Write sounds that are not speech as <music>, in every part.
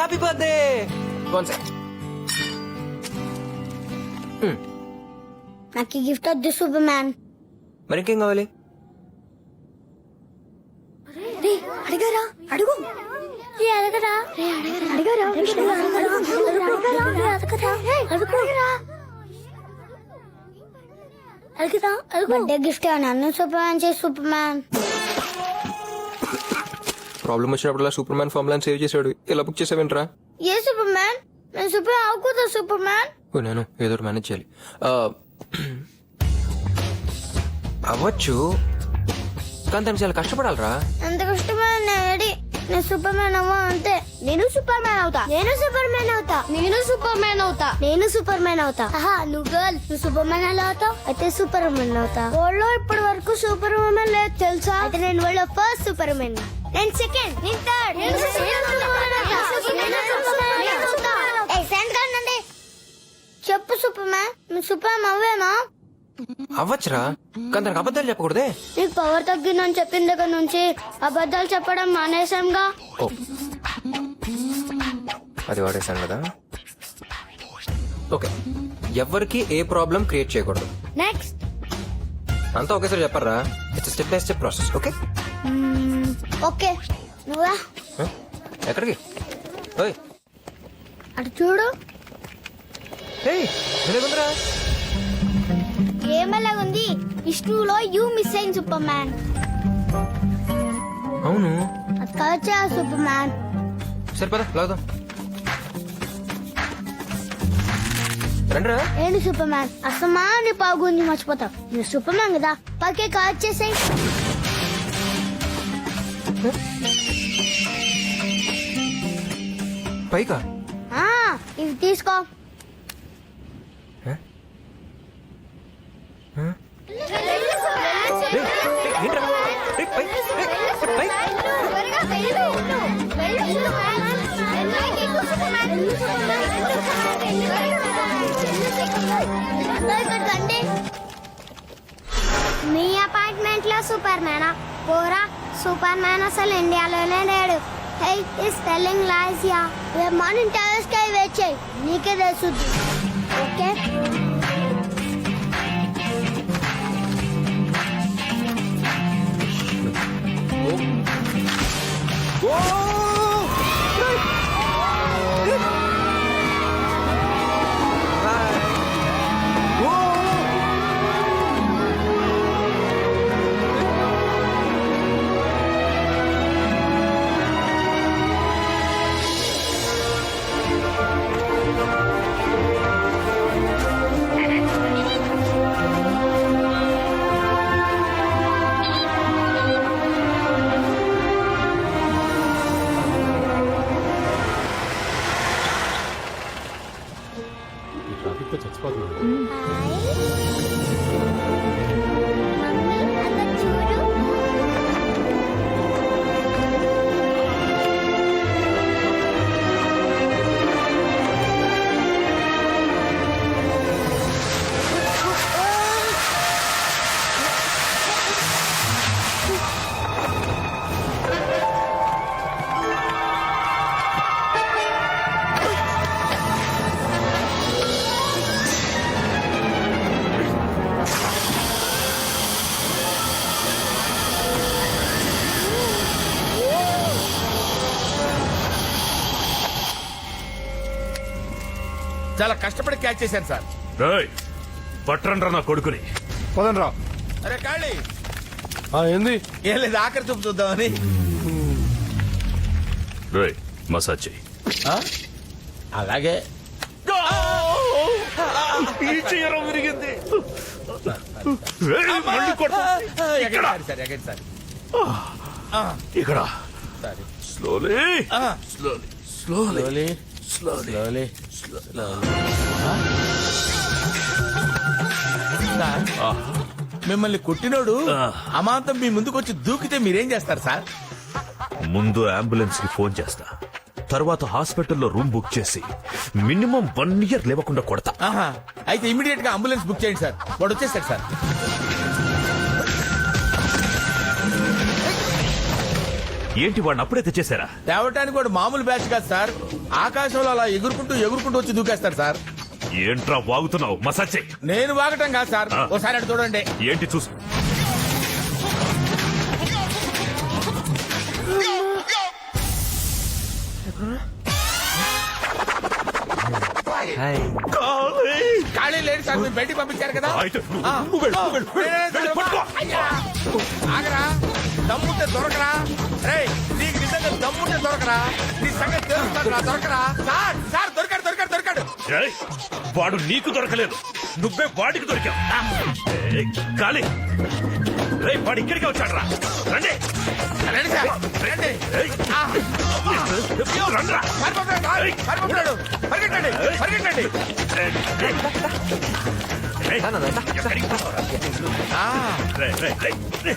Happy birthday one నాకు gift వద్దు Superman మరి ఇంకేం కావాలి? అడిగారా? అడుగు. అడగరా? అడగరా? అడుగుదా బర్త్డే గిఫ్ట్ నన్ను సూపర్ మ్యాన్ చేసి సూపర్ మ్యాన్ ప్రాబ్లం వచ్చినప్పుడు సూపర్ మ్యాన్ ఫార్ములా సేవ్ చేసాడు ఇలా బుక్ చేసావేంట్రా? ఏ సూపర్ మ్యాన్ నేను సూపర్ అవ్వకూడదు సూపర్ మ్యాన్ నేను ఏదో ఒకటి మేనేజ్ చేయాలి. ఆ, అవ్వచ్చు. కానీ దానికి చాలా కష్టపడాలరా. ఎంత కష్టమైన నేను రెడీ నేను సూపర్ మ్యాన్ అవ్వ అంతే. నేను సూపర్ మ్యాన్ అవుతా. నేను సూపర్ మ్యాన్ అవుతా. నేను సూపర్ మ్యాన్ అవుతా. నేను సూపర్ మ్యాన్ అవుతా. ఆహా నువ్వు గర్ల్ నువ్వు సూపర్ మ్యాన్ ఎలా అవుతావు? అయితే సూపర్ మ్యాన్ అవుతా. వరల్డ్లో ఇప్పటి వరకు సూపర్ మ్యాన్ లేదు తెలుసా? అయితే నేను వరల్డ్ ఫస్ట్ సూపర్ మ్యాన్ నేను సెకండ్ నేను థర్డ్ చెప్పు సూపర్ మ్యాన్ నువ్వు సూపర్ అవ్వేనా? అవ్వచ్చురా. కానీ అబద్ధాలు చెప్పకూడదే. నీకు పవర్ తగ్గిందని చెప్పిన దగ్గర నుంచి. అబద్ధాలు చెప్పడం మానేశాంగా. అది వాడేశాను కదా. ఓకే. ఎవరికి ఏ ప్రాబ్లం క్రియేట్ చేయకూడదు. నెక్స్ట్ అంతా ఒకేసారి చెప్పరా it's step by step process okay okay. నువ్వా? ఎక్కడికి? ఓయ్. అటు చూడు. ఏయ్ ఏమలాగుంది విష్ణువులో యూ మిస్ అయిన సూపర్ మ్యాన్ అవును. అది కలచా సూపర్ మ్యాన్ సరిపదా లాగుదాం. రండిరా. ఏంటి సూపర్ మ్యాన్ అసమా నీ పావు గురించి మర్చిపోతావు. నువ్వు సూపర్ మ్యాన్ కదా? పైకి కాల్ చేసాయి. పైకా? ఇవి తీసుకో. రేయ్, రేయ్, ఏంట్రా? రేయ్, పై, రేయ్, పై. మీ అపార్ట్మెంట్లో సూపర్ మ్యానా పోరా. సూపర్ మ్యాన్ అసలు ఇండియాలోనే లేడు. హే ఇస్ టెల్లింగ్ లైస్ యా రేపు మార్నింగ్ టెరెస్ కై నీకే తెలుసుద్ది ఓకే 그 자체까지. 음. 음. చాలా కష్టపడి క్యాచ్ చేశాను సార్. రాయ్ పట్రండ్రా నా కొడుకుని. పదండ్రా. అరే కాళీ ఆ, ఏంది? ఏం లేదు ఆఖరి చూపు చూద్దామని. రాయ్ మసాజ్ చెయ్యి ఆ? అలాగే. ఏయ్, మళ్ళీ కొట్టు. ఎక్కడ సార్ ఇక్కడ. Sorry. Slowly slowly slowly slowly slowly sir మిమ్మల్ని కొట్టినోడు అమాంతం మీ ముందుకు వచ్చి దూకితే మీరేం చేస్తారు సార్? ముందు అంబులెన్స్కి ఫోన్ చేస్తా. తర్వాత హాస్పిటల్లో రూమ్ బుక్ చేసి మినిమం వన్ ఇయర్ లేవకుండా కొడతా. ఆహా. అయితే ఇమీడియట్గా అంబులెన్స్ బుక్ చేయండి సార్. వాడు వచ్చేస్తాడు సార్. ఏంటి వాడిని అప్పుడే తెచ్చేసారా తేవటానికి వాడు మామూలు బ్యాచ్ కాదు సార్. ఆకాశంలో అలా ఎగురుకుంటూ ఎగురుకుంటూ వచ్చి దూకేస్తాడు సార్. ఏంట్రా వాగుతున్నావు? మసాజ్. నేను వాగటం కాదు సార్. ఆ. ఒకసారి అటు చూడండి. ఏంటి చూసు హాయ్. ఖాళీ. లేడు సార్ మీరు బయటికి పంపించారు కదా. అయితే నువ్వు- ఆ. నువ్వు వెళ్ళు, నువ్వు వెళ్ళు, వెళ్ళు, నేనే వెళ్ళు, సార్ పట్టుకో. అయ్యా. ఆగరా. దమ్ముంటే దొరకరా. రేయ్ నీకు నిజంగా దమ్ముంటే దొరకరా? సంగతి తెలుస్తాడు దొరకరా సార్ సార్ దొరికాడు దొరికాడు దొరికాడు ఏయ్, వాడు నీకు దొరకలేదు నువ్వే వాడికి దొరికావు ఏయ్, వాడు ఇక్కడికే వచ్చాడు రా రండి రండి సార్ రండి ఏయ్, ఆ. రండ్రా. పారిపోతున్నాడు, సార్. పారిపోతున్నాడు. పరిగెట్టండి పరిగెట్టండి ఏయ్, ఏయ్. ఏయ్, దా, దా, దా, దా. ఎక్కడికి పోతావురా? ఆ. రేయ్, రేయ్, రేయ్.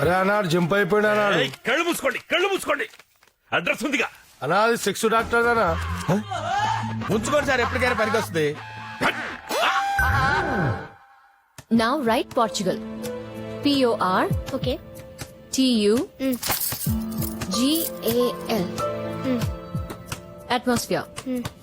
అరే అన్నాడు జంప్ అయిపోయాడు అన్నాడు ఏయ్, కళ్ళు మూసుకోండి కళ్ళు మూసుకోండి అడ్రస్ ఉందిగా అనాది సెక్స్ డాక్టర్ గానా ఉంచుకోండి సార్ ఎప్పటికైనా పనికి వస్తుంది Now write Portugal. P O R okay T U Mm. G A L. Mm. Atmosphere. Hi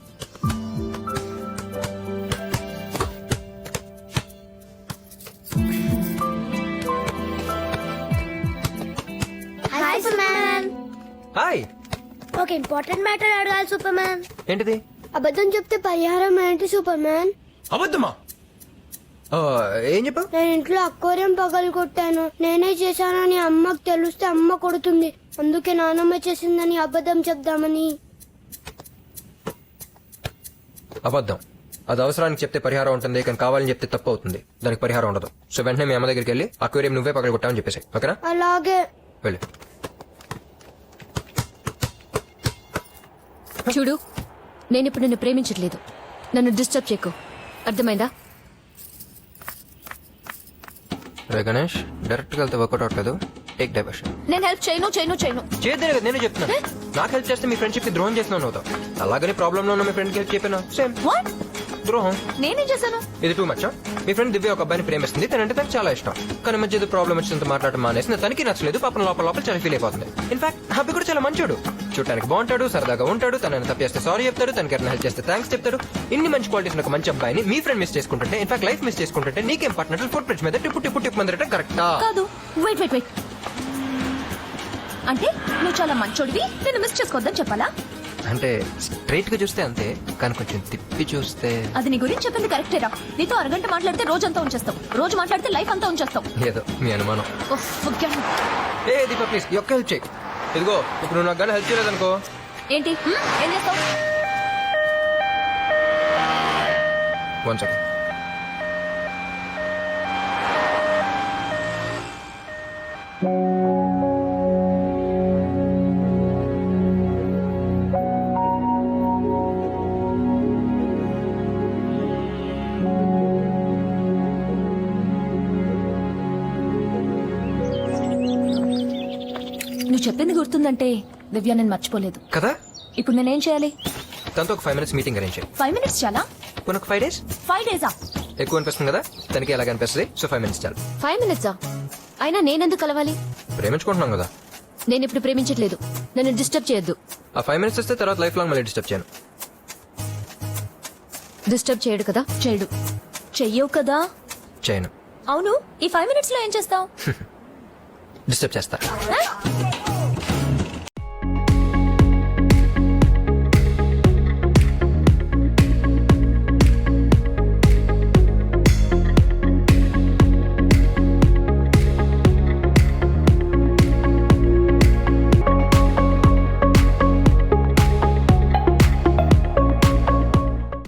hi. ఒక ఇంపార్టెంట్ మ్యాటర్ అడగాలి సూపర్ మ్యాన్ ఏంటిది? అబద్ధం చెప్తే పరిహారం ఏంటి సూపర్ మ్యాన్ అబద్ధమా? ఆ, ఏం చెప్పావు? నేను ఇంట్లో అక్వేరియం పగలు కొట్టాను. నేనే చేశానని అమ్మకు తెలిస్తే అమ్మ కొడుతుంది. అందుకే నానమ్మ చేసిందని అబద్ధం చెప్దామని. అబద్ధం. అది అవసరానికి చెప్తే పరిహారం ఉంటుంది కానీ కావాలని చెప్తే తప్పు అవుతుంది. దానికి పరిహారం ఉండదు. సో వెంటనే మీ అమ్మ దగ్గరికి వెళ్ళి అక్వేరియం నువ్వే కొట్టామని చెప్పేసి ఓకేనా? అలాగే. వెళ్ళి. చూడు నేను ఇప్పుడు నిన్ను ప్రేమించట్లేదు. నన్ను డిస్టర్బ్ చేయకు. అర్థమైందా? రే గణేష్ డైరెక్ట్గా వెళ్తే వర్కౌట్ అవట్లేదు టేక్ డైవర్షన్ నేను హెల్ప్ చేయను చేయను చేయను. చేద్దాను కదా నేనే చెప్తున్నా. నాకు హెల్ప్ చేస్తే మీ ఫ్రెండ్షిప్కి ద్రోహం చేస్తున్నాను అవుతావు అలాగని ప్రాబ్లం లో ఉన్న మీ ఫ్రెండ్కి హెల్ప్ చెప్పినా. సేమ్ వాట్ ద్రోహం నేనేం చేశాను? ఇది టూ మచ్చా మీ ఫ్రెండ్ దివ్య ఒక అబ్బాయిని ప్రేమిస్తుంది తనంటే తనకు చాలా ఇష్టం. కానీ మధ్య ఏదో ప్రాబ్లం వచ్చినంత మాట్లాడటం మానేసి తనకి నచ్చలేదు పాపం లోపల లోపల చాలా ఫీల్ అయిపోతుంది. ఇన్ఫాక్ట్ అబ్బాయి కూడా చాలా మంచోడు. చూడటానికి బాగుంటాడు సరదాగా ఉంటాడు తనని తప్పు చేస్తే సారీ చెప్తాడు తనకి ఎవరైనా హెల్ప్ చేస్తే థ్యాంక్స్ చెప్తాడు. ఇన్ని మంచి క్వాలిటీస్ ఒక మంచి అబ్బాయిని మీ ఫ్రెండ్ మిస్ చేసుకుంటుంటే ఇన్ఫాక్ట్ లైఫ్ మిస్ చేసుకుంటుంటే నీకేం పట్టినట్లు ఫుట్ బ్రిడ్జ్ మీద టిప్పు టిప్పు టిప్పు మందరట కరెక్టా కాదు. వెయిట్ వెయిట్ వెయిట్ అంటే నువ్వు చాలా మంచోడివి నేను మిస్ చేసుకోవద్దని చెప్పాలా? అంటే స్ట్రైట్గా చూస్తే అంతే కానీ కొంచెం తిప్పి చూస్తే. అది నీ గురించి చెప్పింది కరెక్టేరా నీతో అరగంట మాట్లాడితే రోజంతా ఉంచేస్తావు. రోజు మాట్లాడితే లైఫ్ అంతా ఉంచేస్తావు. ఏదో మీ అనుమానం. ఉఫ్, it. ఏ దీపా ప్లీజ్ ఈ ఒక్క హెల్ప్ చేయి. ఇదిగో ఇప్పుడు నువ్వు నాకు కానీ హెల్ప్ చేయలేదనుకో. ఏంటి? హ్మ్? ఏం చేస్తావు? వన్ సెకండ్ చెప్పింది గుర్తుందంటే దివ్య నేను మర్చిపోలేదు. కదా? ఇప్పుడు నేనేం చేయాలి? తనతో ఒక ఫైవ్ మినిట్స్ మీటింగ్ అరేంజ్ చేయి. ఫైవ్ మినిట్స్ చాలా? పోనీ ఒక ఫైవ్ డేస్ ఫైవ్ డేసా ఎక్కువ అనిపిస్తుంది కదా? తనకి ఎలాగ అనిపిస్తుంది. సో ఫైవ్ మినిట్స్ చాలు. ఫైవ్ మినిట్సా అయినా నేనెందుకు కలవాలి? ప్రేమించుకుంటున్నాం కదా. నేను ఇప్పుడు ప్రేమించట్లేదు. నన్ను డిస్టర్బ్ చేయొద్దు. ఆ ఫైవ్ మినిట్స్ వస్తే తర్వాత లైఫ్ లాంగ్ మళ్ళీ డిస్టర్బ్ చేయను. డిస్టర్బ్ చేయడు కదా? చేయడు. చెయ్యవు కదా? చేయను. అవును? ఈ ఫైవ్ మినిట్స్లో ఏం చేస్తావు? <laughs> డిస్టర్బ్ చేస్తా?